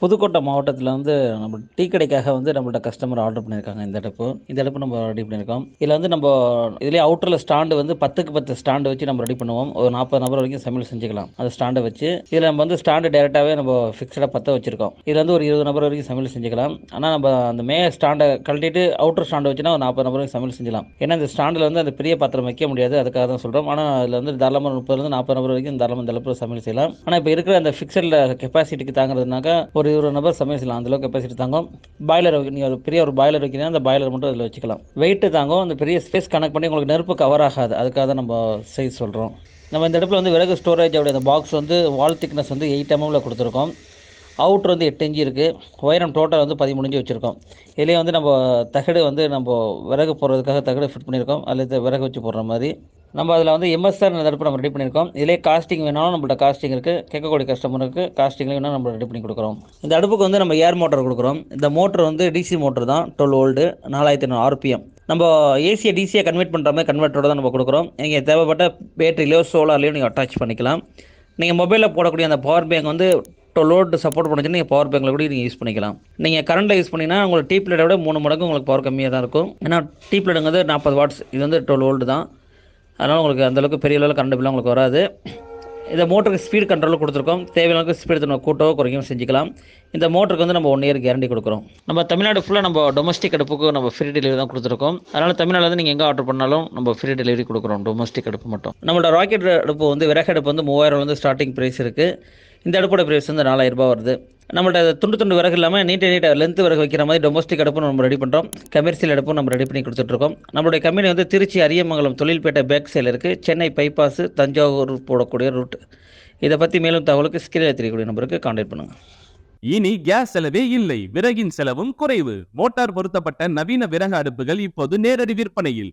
புதுக்கோட்டை மாவட்டத்தில் வந்து நம்ம டீ கடைக்காக வந்து நம்மள்ட்ட கஸ்டமர் ஆர்டர் பண்ணியிருக்காங்க இந்த அடுப்பு. இந்த அடுப்பு நம்ம ரெடி பண்ணியிருக்கோம் இதில் வந்து நம்ம இதுலேயே அவுட்டரில் ஸ்டாண்டு வந்து பத்துக்கு பத்து ஸ்டாண்டு வச்சு நம்ம ரெடி பண்ணுவோம். ஒரு நாற்பது நபர் வரைக்கும் சமையல் செஞ்சுக்கலாம். அந்த ஸ்டாண்டை வச்சு இதில் நம்ம வந்து ஸ்டாண்டு டேரெக்டாகவே நம்ம ஃபிக்ஸடாக பற்ற வச்சுருக்கோம். இதில் வந்து ஒரு இருபது நபர் வரைக்கும் சமையல் செஞ்சுக்கலாம். ஆனால் நம்ம அந்த மே ஸ்டாண்டை கழட்டிட்டு அவுட்டர் ஸ்டாண்டை வச்சுன்னா ஒரு நாற்பது நபர் வரைக்கும் சமையல் செஞ்சலாம் ஏன்னா இந்த ஸ்டாண்டில் வந்து அந்த பெரிய பாத்திரம் வைக்க முடியாது. அதுக்காக தான் சொல்கிறோம் ஆனால் அதில் வந்து தாராளமாக முப்பதுலேருந்து நாற்பது நபர் வரைக்கும் தாராளமாக இந்த சமையல் செய்யலாம். ஆனால் இப்போ இருக்கிற அந்த ஃபிக்ஸடில் கெப்பாசிட்டிக்கு தாங்கிறதுனாக்கா ஒரு இருபது நபர் சமையல் செய்யலாம். அந்த அளவுக்கு கெப்பாசிட்டி தாங்கும். பாய்லர் நீங்கள் ஒரு பெரிய ஒரு பாய்லர் வைக்கிறீங்கன்னா அந்த பாய்லர் மட்டும் அதில் வச்சுக்கலாம். வெயிட்டு தாங்கும். அந்த பெரிய ஸ்பேஸ் கனெக்ட் பண்ணி உங்களுக்கு நெருப்பு கவர் ஆகாது. அதுக்காக தான் நம்ம சைஸ் சொல்கிறோம் நம்ம இந்த இடத்துல வந்து விறகு ஸ்டோரேஜ் அந்த பாக்ஸ் வந்து வால் திக்னஸ் வந்து எயிட் எம்எம்ல கொடுத்துருக்கோம். அவுட்ரு வந்து எட்டு இஞ்சி இருக்குது உயரம் டோட்டல் வந்து பதிமூணு வச்சுருக்கோம். இதிலே வந்து நம்ம தகடு வந்து நம்ம விறகு போடுறதுக்காக தகடு ஃபிட் பண்ணியிருக்கோம். அதில் விறகு வச்சு போடுற மாதிரி. நம்ம அதில் வந்து எம்எஸ்ஆர் தடுப்பு நம்ம ரெடி பண்ணியிருக்கோம். இதிலே காஸ்டிங் வேணாலும் நம்மள்ட்ட காஸ்டிங் இருக்குது கேட்கக்கூடிய கஸ்டமருக்கு காஸ்டிங் வேணாலும் நம்ம ரெடி பண்ணி கொடுக்குறோம். இந்த அடுப்புக்கு வந்து நம்ம ஏர் மோட்டர் கொடுக்குறோம். இந்த மோட்டர் வந்து டிசி மோட்டர் தான். டுவெல் ஓல்டு நாலாயிரத்தி ஐநூறு ஆர்பிஎம் நம்ம ஏசியை டிசியை கன்வெர்ட் பண்ணுற மாதிரி கன்வெர்ட்டோட தான் நம்ம கொடுக்குறோம். நீங்கள் தேவைப்பட்ட பேட்டரியிலையோ சோலார்லையோ நீங்கள் அட்டாச் பண்ணிக்கலாம். நீங்கள் மொபைலில் போடக்கூடிய அந்த பவர் பேங்க் வந்து லோடு சப்போர்ட் பண்ணுச்சுன்னா நீங்கள் பவர் பேங்கில் கூட நீங்கள் யூஸ் பண்ணிக்கலாம். நீங்கள் கரண்ட்டில் யூஸ் பண்ணிங்கன்னா உங்களுக்கு டீ விட மூணு மடங்கு உங்களுக்கு பவர் கம்மியாக தான் இருக்கும். ஏன்னா டீ பிளேட்டுங்கிறது நாற்பது வாட்ஸ் இது வந்து டுவெல் ஓல்டு தான். அதனால் உங்களுக்கு அந்தளவுக்கு பெரிய அளவில் கரண்ட் பில்லாம் உங்களுக்கு வராது. இந்த மோட்டருக்கு ஸ்பீட் கண்ட்ரோல் கொடுத்துருக்கோம். தேவையான ஸ்பீடு நம்ம கூட்டவோ குறைக்கவும் செஞ்சுக்கலாம். இந்த மோட்டருக்கு வந்து நம்ம ஒன் இயர் கேரண்டி கொடுக்குறோம். நம்ம தமிழ்நாடு ஃபுல்லாக நம்ம டொமஸ்டிக் அடுப்புக்கு நம்ம ஃப்ரீ டெலிவரி தான் கொடுத்துருக்கோம். அதனால் தமிழ்நாடு வந்து நீங்கள் எங்கே ஆர்டர் பண்ணாலும் நம்ம ஃப்ரீ டெலிவரி கொடுக்குறோம் டொமஸ்டிக் அடுப்பு மட்டும். நம்மளோட ராக்கெட் அடுப்பு வந்து விறகு அடுப்பு வந்து மூவாயிரம் வந்து ஸ்டார்டிங் ப்ரைஸ் இருக்குது இந்த அடுப்போட ப்ரைஸ் வந்து நாலாயிரம் ரூபாய் வருது. நம்மள்ட்ட துண்டு துண்டு விறகு இல்லாமல் நீட்டை நீட்டை லென்த் விறகு வைக்கிற மாதிரி டொமஸ்டிக் அடுப்பு நம்ம ரெடி பண்ணுறோம் கமர்ஷியல் அடுப்பும் நம்ம ரெடி பண்ணி கொடுத்துட்ருக்கோம் நம்மளுடைய கம்பெனி வந்து திருச்சி அரியமங்கலம் தொழில்பேட்டை பேக் சைடில் இருக்குது சென்னை பைபாஸ் தஞ்சாவூர் போடக்கூடிய ரூட் இதை பற்றி மேலும் தகவலுக்கு ஸ்கிரீனில் தெரியக்கூடிய நம்பருக்கு கான்டாக்ட் பண்ணுங்கள் இனி கேஸ் செலவே இல்லை. விறகின் செலவும் குறைவு. மோட்டார் பொருத்தப்பட்ட நவீன விறகு அடுப்புகள் இப்போது நேரடி விற்பனையில்.